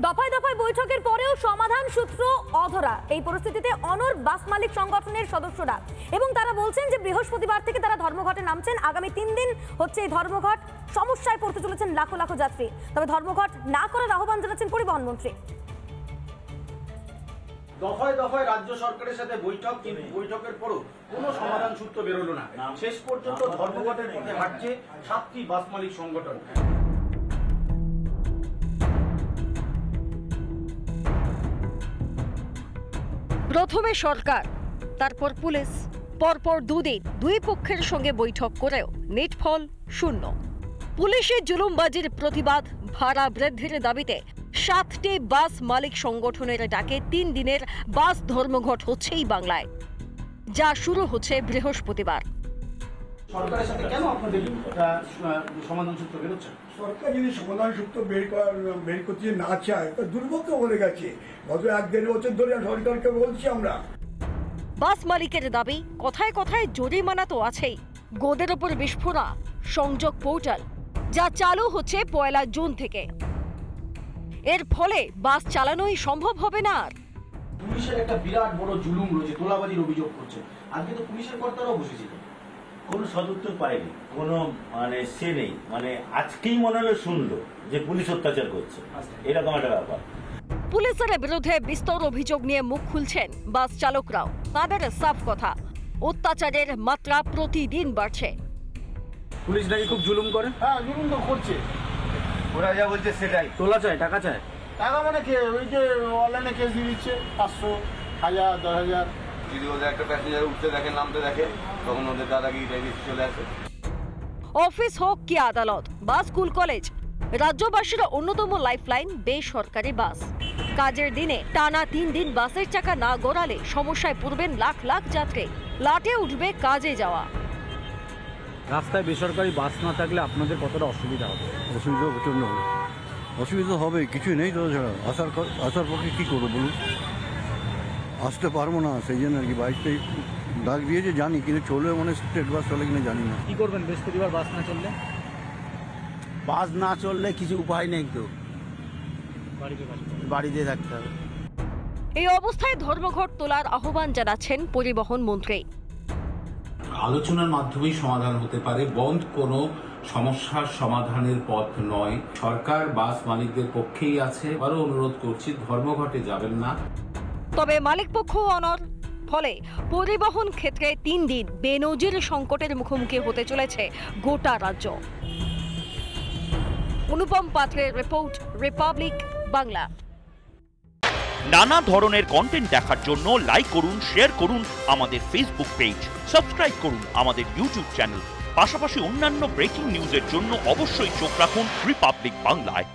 দফায় দফায় বৈঠকের পরেও সমাধান সূত্র অধরা। এই পরিস্থিতিতে অনর বাস মালিক সংগঠনের সদস্যরা এবং তারা বলছেন যে বৃহস্পতিবার থেকে তারা ধর্মঘটে নামছেন। আগামী তিন দিন হচ্ছে এই ধর্মঘট সমস্যায় পড়তে চলেছেন লাখো লাখো যাত্রী। তবে ধর্মঘট না করার আহ্বান জানাচ্ছেন পরিবহন মন্ত্রী। দফায় দফায় রাজ্য সরকারের সাথে বৈঠক, কিন্তু বৈঠকের পরও কোনো সমাধান সূত্র বেরোলো না। শেষ পর্যন্ত ধর্মঘটের পথে হাঁটছে সাতটি বাস মালিক সংগঠন। প্রথমে সরকার, তারপর পুলিশ, পরপর দুদিন দুই পক্ষের সঙ্গে বৈঠক করেও নিটফল শূন্য। পুলিশের জুলুমবাজির প্রতিবাদ, ভাড়া বৃদ্ধির দাবিতে সাতটি বাস মালিক সংগঠনের ডাকে তিন দিনের বাস ধর্মঘট হচ্ছেই বাংলায়, যা শুরু হচ্ছে বৃহস্পতিবার। সরকারের সাথে কেন আপনাদের সমাধান সূত্র বেরোচ্ছে সরকার যদি সমাধান সূত্র বের বের করতে না চায় তা বলে গেছে। গত এক দেড় বছর ধরে সরকারকে বলছি আমরা। বাস মালিকের দাবি কথায় কথায় জরিমানা তো আছেই। গোদের ওপর বিস্ফোরা সংযোগ পোর্টাল যা চালু হচ্ছে পয়লা জুন থেকে। এর ফলে বাস চালানোই সম্ভব হবে না আর। পুলিশের একটা বিরাট বড় জুলুম রয়েছে তোলাবাজির অভিযোগ করছে। আজকে তো পুলিশের কর্তারাও বসেছিল কোনো সদুত্তর পায়নি কোনো মানে সে নেই মানে আজকেই মনে হলো শুনলো যে পুলিশ অত্যাচার করছে। এরকম একটা ব্যাপার। পুলিশের বিরুদ্ধে বিস্তর অভিযোগ নিয়ে মুখ খুলছেন বাস চালকরাও। তাদের সাফ কথা অত্যাচারের মাত্রা প্রতিদিন বাড়ছে। পুলিশ নাকি খুব জুলুম করে? হ্যাঁ জুলুম তো করছে। ওরা যা বলছে সেটাই। তোলা চায় টাকা চায় টাকা মানে কে? ওই যে অনলাইনে কেস দিয়ে দিচ্ছে পাঁচশো হাজার দশ হাজার। যদি ওদের একটা প্যাসেঞ্জার উঠতে দেখে নামতে দেখে তখন ওদের দাদাগিরি টাইগিরি চলে আসে। অফিস হোক কি আদালত বা স্কুল কলেজ রাজ্যবাসীর অন্যতম লাইফলাইন বেসরকারি বাস। কাজের দিনে টানা তিন দিন বাসের চাকা না গড়ালে সমস্যায় পড়বেন লাখ লাখ যাত্রী। লাটে উঠবে কাজে যাওয়া। রাস্তায় বেসরকারি বাস না থাকলে আপনাদের কতটা অসুবিধা হবে? অসুবিধা প্রচণ্ড হবে। অসুবিধা হবে কিছুই নেই তো ছাড়া আসার আসার পক্ষে কী করব বলুন? আসতে পারব না সেই জন্য আর কি বাইকটা ডাক দিয়েছে জানি কিন্তু চলবে মানে স্টেট বাস চলে কিনা জানি না। কি করবেন বৃহস্পতিবার বাস না চললে? বাস না চললে কিছু উপায় নেই তো। বাড়িতে থাকতে হবে। এই অবস্থায় ধর্মঘট তোলার আহ্বান জানাচ্ছেন পরিবহন মন্ত্রী। আলোচনার মাধ্যমেই সমাধান হতে পারে বন্ধ কোনো সমস্যার সমাধানের পথ নয়। সরকার বাস মালিকদের পক্ষেই আছে। আরও অনুরোধ করছি ধর্মঘটে যাবেন না। তবে মালিকপক্ষ অনর। ফলে পরিবহন ক্ষেত্রে তিন দিন বেনজির সংকটের মুখোমুখি হতে চলেছে গোটা রাজ্য। অনুপম পাত্রের রিপোর্ট, রিপাবলিক বাংলা। নানা ধরনের কন্টেন্ট দেখার জন্য লাইক করুন শেয়ার করুন আমাদের ফেসবুক পেজ সাবস্ক্রাইব করুন আমাদের ইউটিউব চ্যানেল পাশাপাশি অন্যান্য ব্রেকিং নিউজের জন্য অবশ্যই চোখ রাখুন রিপাবলিক বাংলায়